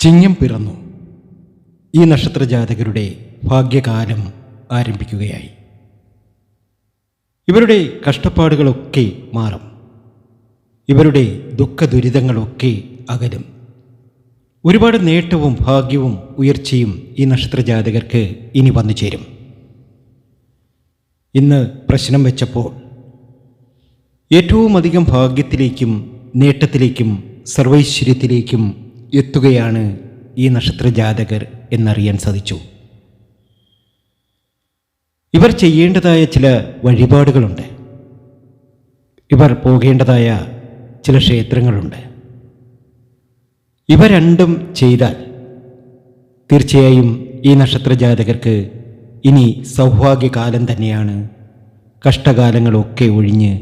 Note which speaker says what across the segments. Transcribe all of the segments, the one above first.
Speaker 1: ചിങ്ങം പിറന്നു. ഈ നക്ഷത്ര ജാതകരുടെ ഭാഗ്യകാലം ആരംഭിക്കുകയായി. ഇവരുടെ കഷ്ടപ്പാടുകളൊക്കെ മാറും. ഇവരുടെ ദുഃഖ ദുരിതങ്ങളൊക്കെ അകലും. ഒരുപാട് നേട്ടവും ഭാഗ്യവും ഉയർച്ചയും ഈ നക്ഷത്ര ജാതകർക്ക് ഇനി വന്നു ചേരും. ഇന്ന് പ്രശ്നം വെച്ചപ്പോൾ ഏറ്റവും അധികം ഭാഗ്യത്തിലേക്കും നേട്ടത്തിലേക്കും സർവൈശ്വര്യത്തിലേക്കും എത്തുകയാണ് ഈ നക്ഷത്ര ജാതകർ എന്നറിയാൻ സാധിച്ചു. ഇവർ ചെയ്യേണ്ടതായ ചില വഴിപാടുകളുണ്ട്. ഇവർ പോകേണ്ടതായ ചില ക്ഷേത്രങ്ങളുണ്ട്. ഇവ രണ്ടും ചെയ്താൽ തീർച്ചയായും ഈ നക്ഷത്ര ജാതകർക്ക് ഇനി സൗഭാഗ്യകാലം തന്നെയാണ്. കഷ്ടകാലങ്ങളൊക്കെ ഒഴിഞ്ഞ്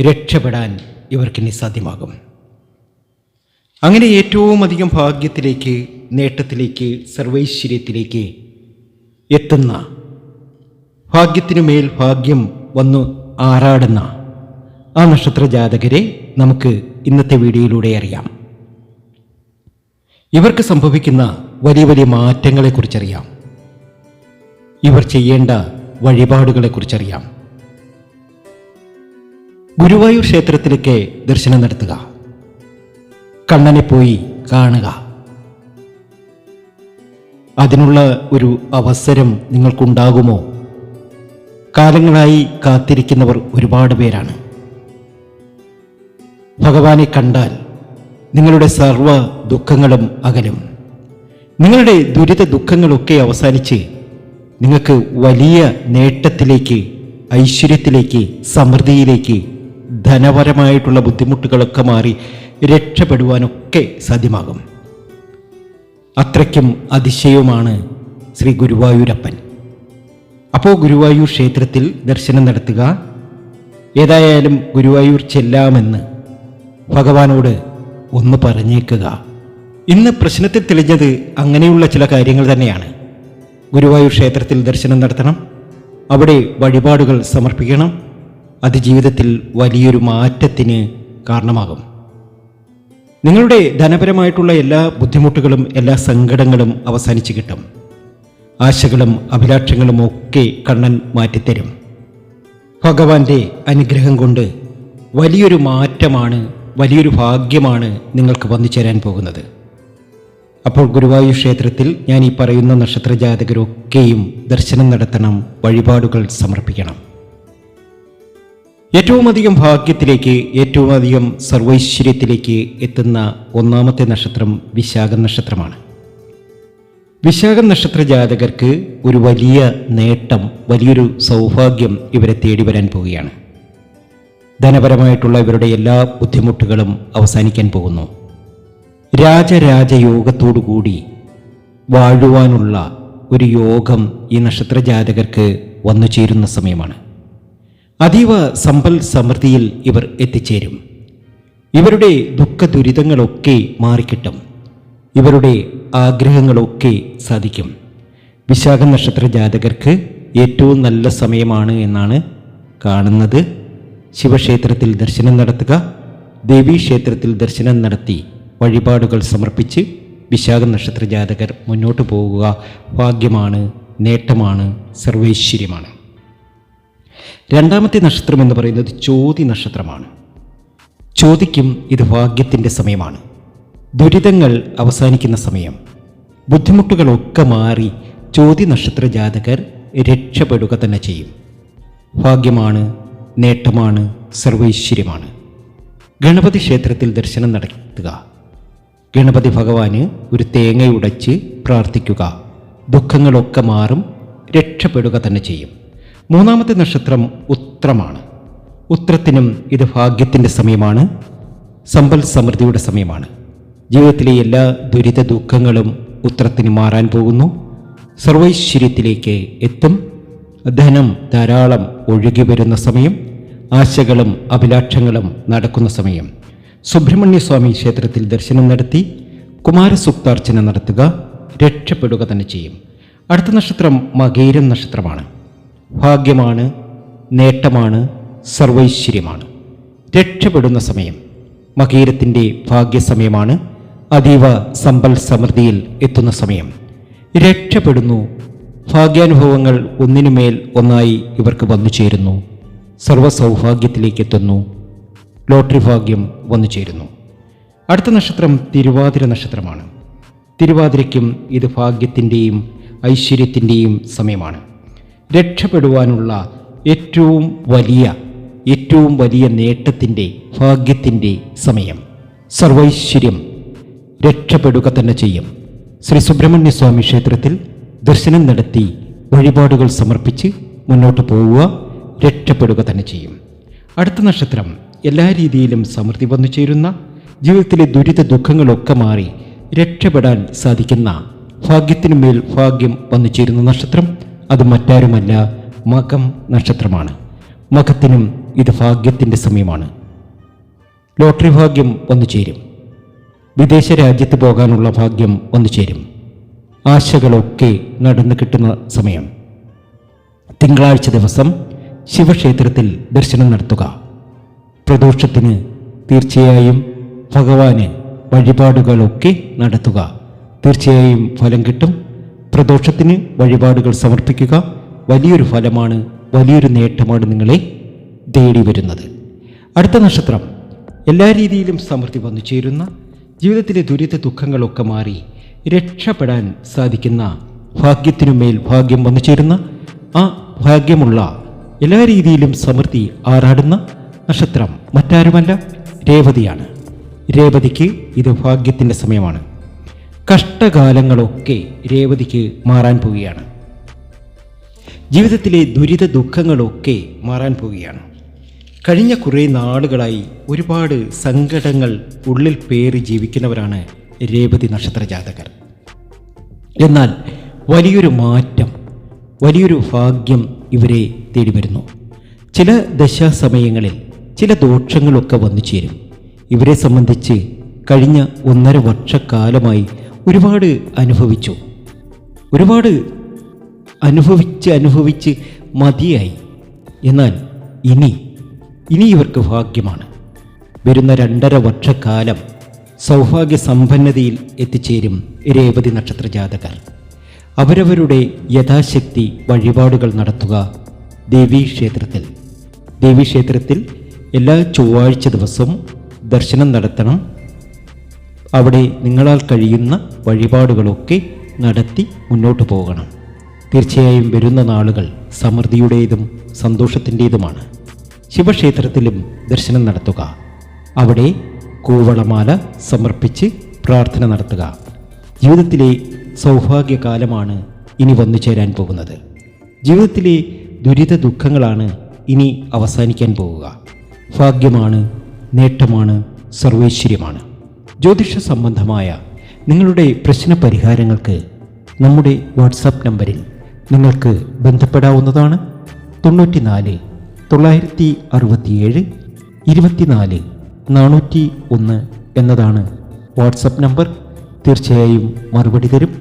Speaker 1: രക്ഷപ്പെടാൻ ഇവർക്കിനി സാധ്യമാകും. അങ്ങനെ ഏറ്റവും അധികം ഭാഗ്യത്തിലേക്ക് നേട്ടത്തിലേക്ക് സർവൈശ്വര്യത്തിലേക്ക് എത്തുന്ന ഭാഗ്യത്തിനു മേൽ ഭാഗ്യം വന്നു ആറാടുന്ന ആ നക്ഷത്ര ജാതകരെ നമുക്ക് ഇന്നത്തെ വീഡിയോയിലൂടെ അറിയാം. ഇവർക്ക് സംഭവിക്കുന്ന വലിയ വലിയ മാറ്റങ്ങളെക്കുറിച്ചറിയാം. ഇവർ ചെയ്യേണ്ട വഴിപാടുകളെക്കുറിച്ചറിയാം. ഗുരുവായൂർ ക്ഷേത്രത്തിലേക്ക് ദർശനം നടത്തുക. കണ്ണനെ പോയി കാണുക. അതിനുള്ള ഒരു അവസരം നിങ്ങൾക്കുണ്ടാകുമോ? കാലങ്ങളായി കാത്തിരിക്കുന്നവർ ഒരുപാട് പേരാണ്. ഭഗവാനെ കണ്ടാൽ നിങ്ങളുടെ സർവ ദുഃഖങ്ങളും അകലും. നിങ്ങളുടെ ദുരിത ദുഃഖങ്ങളൊക്കെ അവസാനിച്ച് നിങ്ങൾക്ക് വലിയ നേട്ടത്തിലേക്ക് ഐശ്വര്യത്തിലേക്ക് സമൃദ്ധിയിലേക്ക് ധനപരമായിട്ടുള്ള ബുദ്ധിമുട്ടുകളൊക്കെ മാറി രക്ഷപ്പെടുവാനൊക്കെ സാധ്യമാകും. അത്രയ്ക്കും അതിശയവുമാണ് ശ്രീ ഗുരുവായൂരപ്പൻ. അപ്പോൾ ഗുരുവായൂർ ക്ഷേത്രത്തിൽ ദർശനം നടത്തുക. ഏതായാലും ഗുരുവായൂർ ചെല്ലാമെന്ന് ഭഗവാനോട് ഒന്ന് പറഞ്ഞേക്കുക. ഇന്ന് പ്രശ്നത്തിൽ തെളിഞ്ഞത് അങ്ങനെയുള്ള ചില കാര്യങ്ങൾ തന്നെയാണ്. ഗുരുവായൂർ ക്ഷേത്രത്തിൽ ദർശനം നടത്തണം. അവിടെ വഴിപാടുകൾ സമർപ്പിക്കണം. അത് ജീവിതത്തിൽ വലിയൊരു മാറ്റത്തിന് കാരണമാകും. നിങ്ങളുടെ ധനപരമായിട്ടുള്ള എല്ലാ ബുദ്ധിമുട്ടുകളും എല്ലാ സങ്കടങ്ങളും അവസാനിച്ച് കിട്ടും. ആശകളും അഭിലാഷങ്ങളും ഒക്കെ കണ്ണൻ മാറ്റിത്തരും. ഭഗവാന്റെ അനുഗ്രഹം കൊണ്ട് വലിയൊരു മാറ്റമാണ് വലിയൊരു ഭാഗ്യമാണ് നിങ്ങൾക്ക് വന്നു ചേരാൻ പോകുന്നത്. അപ്പോൾ ഗുരുവായൂർ ക്ഷേത്രത്തിൽ ഞാൻ ഈ പറയുന്ന നക്ഷത്രജാതകരൊക്കെയും ദർശനം നടത്തണം വഴിപാടുകൾ സമർപ്പിക്കണം. ഏറ്റവും അധികം ഭാഗ്യത്തിലേക്ക് ഏറ്റവും അധികം സർവൈശ്വര്യത്തിലേക്ക് എത്തുന്ന ഒന്നാമത്തെ നക്ഷത്രം വിശാഖ നക്ഷത്രമാണ്. വിശാഖ നക്ഷത്ര ജാതകർക്ക് ഒരു വലിയ നേട്ടം വലിയൊരു സൗഭാഗ്യം ഇവരെ തേടി വരാൻ പോവുകയാണ്. ധനപരമായിട്ടുള്ള ഇവരുടെ എല്ലാ ബുദ്ധിമുട്ടുകളും അവസാനിക്കാൻ പോകുന്നു. രാജരാജയോഗത്തോടുകൂടി വാഴുവാനുള്ള ഒരു യോഗം ഈ നക്ഷത്ര ജാതകർക്ക് വന്നു ചേരുന്ന സമയമാണ്. അതീവ സമ്പൽ സമൃദ്ധിയിൽ ഇവർ എത്തിച്ചേരും. ഇവരുടെ ദുഃഖ ദുരിതങ്ങളൊക്കെ മാറിക്കിട്ടും. ഇവരുടെ ആഗ്രഹങ്ങളൊക്കെ സാധിക്കും. വിശാഖ നക്ഷത്ര ജാതകർക്ക് ഏറ്റവും നല്ല സമയമാണ് എന്നാണ് കാണുന്നത്. ശിവക്ഷേത്രത്തിൽ ദർശനം നടത്തുക ദേവീക്ഷേത്രത്തിൽ ദർശനം നടത്തി വഴിപാടുകൾ സമർപ്പിച്ച് വിശാഖ നക്ഷത്ര ജാതകർ മുന്നോട്ട് പോവുക ഭാഗ്യമാണ് നേട്ടമാണ് സർവൈശ്വര്യമാണ്. രണ്ടാമത്തെ നക്ഷത്രം എന്ന് പറയുന്നത് ചോതി നക്ഷത്രമാണ്. ചോതിക്കും ഇത് ഭാഗ്യത്തിന്റെ സമയമാണ്. ദുരിതങ്ങൾ അവസാനിക്കുന്ന സമയം. ബുദ്ധിമുട്ടുകളൊക്കെ മാറി ചോതി നക്ഷത്ര ജാതകർ രക്ഷപ്പെടുക തന്നെ ചെയ്യും. ഭാഗ്യമാണ് നേട്ടമാണ് സർവൈശ്വര്യമാണ്. ഗണപതി ക്ഷേത്രത്തിൽ ദർശനം നടത്തുക. ഗണപതി ഭഗവാന് ഒരു തേങ്ങയുടച്ച് പ്രാർത്ഥിക്കുക. ദുഃഖങ്ങളൊക്കെ മാറും രക്ഷപ്പെടുക തന്നെ ചെയ്യും. മൂന്നാമത്തെ നക്ഷത്രം ഉത്രമാണ്. ഉത്രത്തിനും ഇത് ഭാഗ്യത്തിന്റെ സമയമാണ്. സമ്പൽ സമൃദ്ധിയുടെ സമയമാണ്. ജീവിതത്തിലെ എല്ലാ ദുരിത ദുഃഖങ്ങളും ഉത്രത്തിന് മാറാൻ പോകുന്നു. സർവൈശ്വര്യത്തിലേക്ക് എത്തും. ധനം ധാരാളം ഒഴുകി വരുന്ന സമയം. ആശകളും അഭിലാഷങ്ങളും നടക്കുന്ന സമയം. സുബ്രഹ്മണ്യസ്വാമി ക്ഷേത്രത്തിൽ ദർശനം നടത്തി. കുമാരസുക്താർച്ചന നടത്തുക. രക്ഷപ്പെടുക തന്നെ ചെയ്യും. അടുത്ത നക്ഷത്രം മകേരം നക്ഷത്രമാണ്. ഭാഗ്യമാണ് നേട്ടമാണ് സർവൈശ്വര്യമാണ്. രക്ഷപ്പെടുന്ന സമയം മകീരത്തിന്റെ ഭാഗ്യസമയമാണ് അതീവ സമ്പൽ സമൃദ്ധിയിൽ എത്തുന്ന സമയം. രക്ഷപ്പെടുന്നു ഭാഗ്യാനുഭവങ്ങൾ ഒന്നിനുമേൽ ഒന്നായി ഇവർക്ക് വന്നു ചേരുന്നു. സർവസൗഭാഗ്യത്തിലേക്ക് എത്തുന്നു ലോട്ടറി ഭാഗ്യം വന്നു ചേരുന്നു. അടുത്ത നക്ഷത്രം തിരുവാതിര നക്ഷത്രമാണ്. തിരുവാതിരയ്ക്കും ഇത് ഭാഗ്യത്തിന്റെയും ഐശ്വര്യത്തിന്റെയും സമയമാണ്. രക്ഷപ്പെടുവാനുള്ള ഏറ്റവും വലിയ ഏറ്റവും വലിയ നേട്ടത്തിന്റെ ഭാഗ്യത്തിന്റെ സമയം. സർവൈശ്വര്യം രക്ഷപ്പെടുക തന്നെ ചെയ്യും. ശ്രീ സുബ്രഹ്മണ്യ സ്വാമി ക്ഷേത്രത്തിൽ ദർശനം നടത്തി വഴിപാടുകൾ സമർപ്പിച്ച് മുന്നോട്ട് പോവുക രക്ഷപ്പെടുക തന്നെ ചെയ്യും. അടുത്ത നക്ഷത്രം എല്ലാ രീതിയിലും സമൃദ്ധി വന്നു ചേരുന്ന ജീവിതത്തിലെ ദുരിത ദുഃഖങ്ങളൊക്കെ മാറി രക്ഷപ്പെടാൻ സാധിക്കുന്ന ഭാഗ്യത്തിനുമേൽ ഭാഗ്യം വന്നു ചേരുന്ന നക്ഷത്രം അത് മറ്റാരുമല്ല മകം നക്ഷത്രമാണ്. മകത്തിനും ഇത് ഭാഗ്യത്തിന്റെ സമയമാണ്. ലോട്ടറി ഭാഗ്യം വന്നു ചേരും. വിദേശ രാജ്യത്ത് പോകാനുള്ള ഭാഗ്യം വന്നു ചേരും. ആശകളൊക്കെ നടന്നു കിട്ടുന്ന സമയം. തിങ്കളാഴ്ച ദിവസം ശിവക്ഷേത്രത്തിൽ ദർശനം നടത്തുക. പ്രദോഷത്തിന് തീർച്ചയായും ഭഗവാന് വഴിപാടുകളൊക്കെ നടത്തുക. തീർച്ചയായും ഫലം കിട്ടും. പ്രദോഷത്തിന് വഴിപാടുകൾ സമർപ്പിക്കുക. വലിയൊരു ഫലമാണ് വലിയൊരു നേട്ടമാണ് നിങ്ങളെ തേടി വരുന്നത്. അടുത്ത നക്ഷത്രം. എല്ലാ രീതിയിലും സമൃദ്ധി വന്നു ചേരുന്ന ജീവിതത്തിലെ ദുരിത ദുഃഖങ്ങളൊക്കെ മാറി രക്ഷപ്പെടാൻ സാധിക്കുന്ന ഭാഗ്യത്തിനുമേൽ ഭാഗ്യം വന്നു ചേരുന്ന ആ ഭാഗ്യമുള്ള എല്ലാ രീതിയിലും സമൃദ്ധി ആറാടുന്ന നക്ഷത്രം മറ്റാരുമല്ല? രേവതിയാണ്. രേവതിക്ക് ഇത് ഭാഗ്യത്തിന്റെ സമയമാണ്. കഷ്ടകാലങ്ങളൊക്കെ രേവതിക്ക് മാറാൻ പോവുകയാണ്. ജീവിതത്തിലെ ദുരിത ദുഃഖങ്ങളൊക്കെ മാറാൻ പോവുകയാണ്. കഴിഞ്ഞ കുറേ നാളുകളായി ഒരുപാട് സങ്കടങ്ങൾ ഉള്ളിൽ പേറി ജീവിക്കുന്നവരാണ് രേവതി നക്ഷത്ര ജാതകർ. എന്നാൽ വലിയൊരു മാറ്റം വലിയൊരു ഭാഗ്യം ഇവരെ തേടി വരുന്നു ചില ദശാസമയങ്ങളിൽ ചില ദോഷങ്ങളൊക്കെ വന്നു ചേരും ഇവരെ സംബന്ധിച്ച് കഴിഞ്ഞ ഒന്നര വർഷക്കാലമായി ഒരുപാട് അനുഭവിച്ചു. ഒരുപാട് അനുഭവിച്ച് അനുഭവിച്ച് മതിയായി. എന്നാൽ ഇനി ഇനി ഇവർക്ക് ഭാഗ്യമാണ്. വരുന്ന രണ്ടര വർഷക്കാലം സൗഭാഗ്യ സമ്പന്നതയിൽ എത്തിച്ചേരും രേവതി നക്ഷത്ര ജാതകർ അവരവരുടെ യഥാശക്തി വഴിപാടുകൾ നടത്തുക ദേവീക്ഷേത്രത്തിൽ. ദേവീക്ഷേത്രത്തിൽ എല്ലാ ചൊവ്വാഴ്ച ദിവസവും ദർശനം നടത്തണം അവിടെ നിങ്ങളാൽ കഴിയുന്ന വഴിപാടുകളൊക്കെ നടത്തി മുന്നോട്ട് പോകണം. തീർച്ചയായും വരുന്ന നാളുകൾ സമൃദ്ധിയുടേതും സന്തോഷത്തിന്റേതുമാണ്. ശിവക്ഷേത്രത്തിലും ദർശനം നടത്തുക. അവിടെ കൂവളമാല സമർപ്പിച്ച് പ്രാർത്ഥന നടത്തുക. ജീവിതത്തിലെ സൗഭാഗ്യകാലമാണ് ഇനി വന്നു ചേരാൻ പോകുന്നത്. ജീവിതത്തിലെ ദുരിത ദുഃഖങ്ങളാണ് ഇനി അവസാനിക്കാൻ പോവുക ഭാഗ്യമാണ് നേട്ടമാണ് സർവൈശ്വര്യമാണ്. ജ്യോതിഷ സംബന്ധമായ നിങ്ങളുടെ പ്രശ്ന പരിഹാരങ്ങൾക്ക് നമ്മുടെ വാട്സാപ്പ് നമ്പറിൽ നിങ്ങൾക്ക് ബന്ധപ്പെടാവുന്നതാണ് തൊണ്ണൂറ്റിനാല് തൊള്ളായിരത്തി അറുപത്തിയേഴ് ഇരുപത്തിനാല് നാനൂറ്റി ഒന്ന് എന്നതാണ് വാട്സപ്പ് നമ്പർ. തീർച്ചയായും മറുപടി തരും.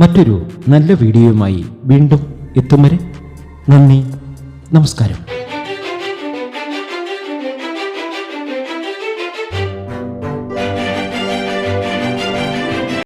Speaker 1: മറ്റൊരു നല്ല വീഡിയോയുമായി വീണ്ടും എത്തും വരെ. നന്ദി. നമസ്കാരം.